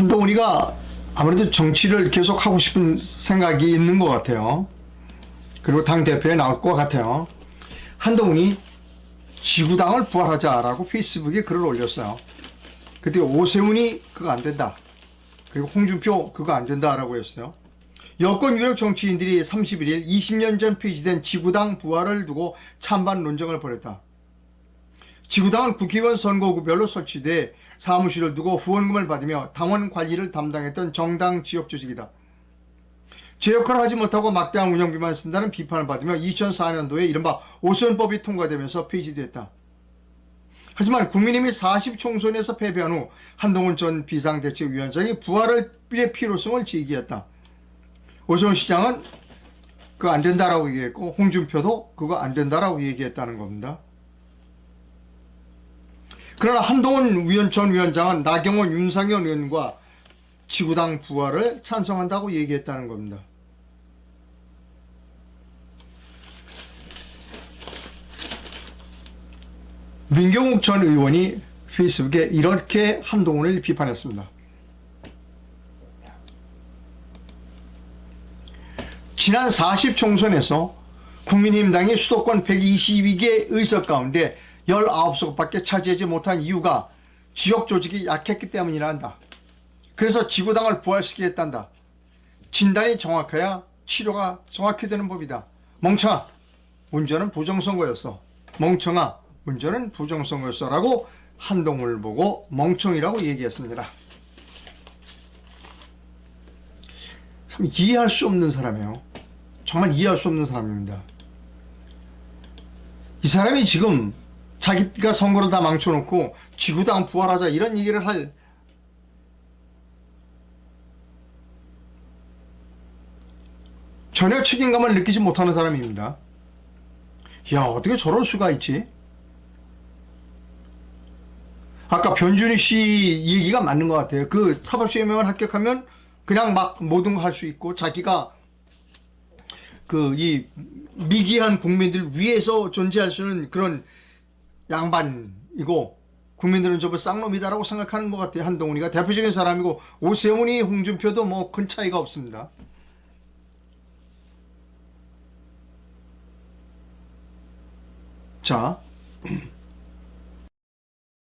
한동훈이가 아무래도 정치를 계속 하고 싶은 생각이 있는 것 같아요. 그리고 당 대표에 나올 것 같아요. 한동훈이 지구당을 부활하자라고 페이스북에 글을 올렸어요. 그때 오세훈이 그거 안 된다. 그리고 홍준표 그거 안 된다라고 했어요. 여권 유력 정치인들이 31일 20년 전 폐지된 지구당 부활을 두고 찬반 논쟁을 벌였다. 지구당은 국회의원 선거구별로 설치돼 사무실을 두고 후원금을 받으며 당원 관리를 담당했던 정당 지역 조직이다. 제 역할을 하지 못하고 막대한 운영비만 쓴다는 비판을 받으며 2004년도에 이른바 오선법이 통과되면서 폐지됐다. 하지만 국민의힘이 40총선에서 패배한 후 한동훈 전 비상대책위원장이 부활의 필요성을 제기했다. 오세훈 시장은 그거 안 된다라고 얘기했고 홍준표도 그거 안 된다라고 얘기했다는 겁니다. 그러나 한동훈 위원 전 위원장은 나경원 윤상현 의원과 지구당 부활을 찬성한다고 얘기했다는 겁니다. 민경욱 전 의원이 페이스북에 이렇게 한동훈을 비판했습니다. 지난 40 총선에서 국민힘당이 수도권 122개 의석 가운데 19석밖에 차지하지 못한 이유가 지역 조직이 약했기 때문이라 한다. 그래서 지구당을 부활시키겠단다. 진단이 정확해야 치료가 정확히 되는 법이다. 멍청아, 문제는 부정선거였어. 멍청아, 문제는 부정선거였어. 라고 한동훈을 보고 멍청이라고 얘기했습니다. 참 이해할 수 없는 사람이에요. 정말 이해할 수 없는 사람입니다. 이 사람이 지금 자기가 선거를 다 망쳐놓고 지구당 부활하자 이런 얘기를 할 전혀 책임감을 느끼지 못하는 사람입니다. 야 어떻게 저럴 수가 있지? 아까 변준희 씨 얘기가 맞는 것 같아요. 그 사법시험을 합격하면 그냥 막 모든 거할수 있고 자기가 그 이 미기한 국민들 위해서 존재할 수 있는 그런 양반이고 국민들은 저거 쌍놈이다라고 생각하는 것 같아요. 한동훈이가 대표적인 사람이고 오세훈이 홍준표도 뭐 큰 차이가 없습니다. 자,